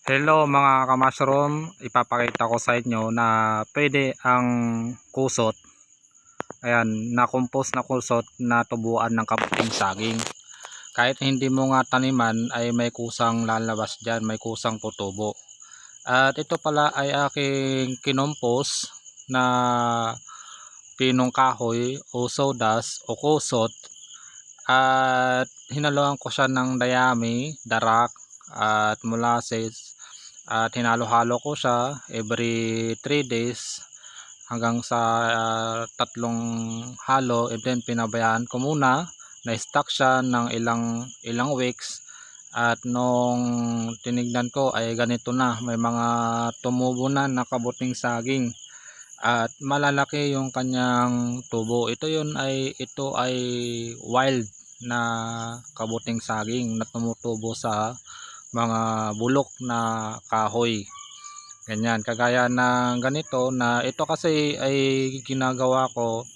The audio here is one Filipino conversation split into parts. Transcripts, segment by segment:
Hello mga kamushroom, ipapakita ko sa inyo na pwede ang kusot, ayan, na-compose na kusot na tubuan ng kabuting saging. Kahit hindi mo nga taniman ay may kusang lalabas dyan, may kusang tutubo. At ito pala ay aking kinompos na pinong kahoy o sodas o kusot at hinaluan ko siya ng dayami, darak at molasses at hinalo-halo ko siya every 3 days hanggang sa ah, tatlong halo. And then pinabayaan ko muna. Na stock siya ng ilang ilang weeks. At nung tinignan ko ay ganito na. May mga tumubo na nakabuting saging. At malalaki yung kanyang tubo. Ito yun ay ito ay wild na kabuting saging na tumutubo sa mga bulok na kahoy. Ganyan. Kagaya ng ganito na ito kasi ay ginagawa ko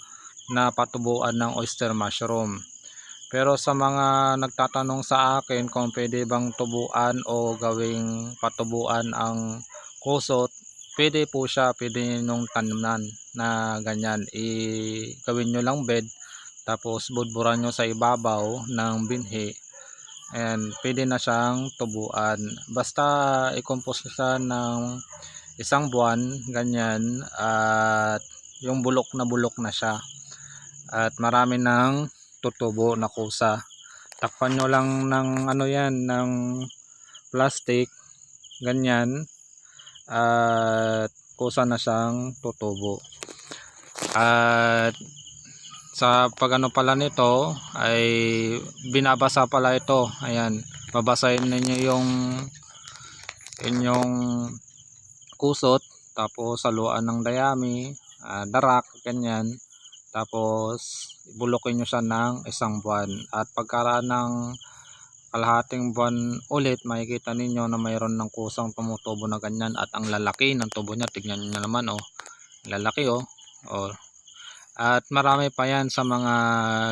na patubuan ng oyster mushroom. Pero sa mga nagtatanong sa akin kung pwede bang tubuan o gawing patubuan ang kusot pwede po siya pwede nung taniman na ganyan. I gawin nyo lang bed tapos budburan nyo sa ibabaw ng binhi Ayan, pwede na siyang tubuan. Basta i-compose siya ng isang buwan, ganyan, at yung bulok na bulok na siya. At marami ng tutubo na kusa. Takpan nyo lang ng ano yan, ng plastic, ganyan, at kusa na siyang tutubo. At sa pagano pala nito ay binabasa pala ito. Ayan babasahin ninyo yung inyong kusot tapos saluan ng dayami ah, darak ganyan. Tapos bulukin nyo siya ng isang buwan. At pagkaraan ng kalahating buwan ulit makikita ninyo na mayroon ng kusang tumutubo na ganyan. At ang lalaki ng tubo niya tignan nyo naman oh. Lalaki oh, oh at marami pa yan sa mga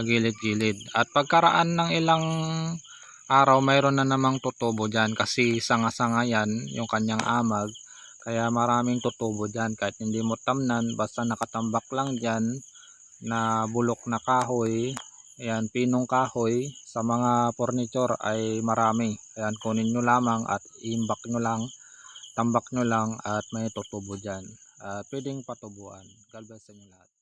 gilid-gilid. At pagkaraan ng ilang araw, mayroon na namang tutubo dyan kasi sanga-sanga yan yung kanyang amag. Kaya maraming tutubo dyan kahit hindi mo tamnan, basta nakatambak lang dyan na bulok na kahoy, ayan, pinong kahoy sa mga furniture ay marami. Ayan, kunin nyo lamang at imbak nyo lang, tambak nyo lang at may tutubo dyan. At pwedeng patubuan. God bless sa inyo lahat.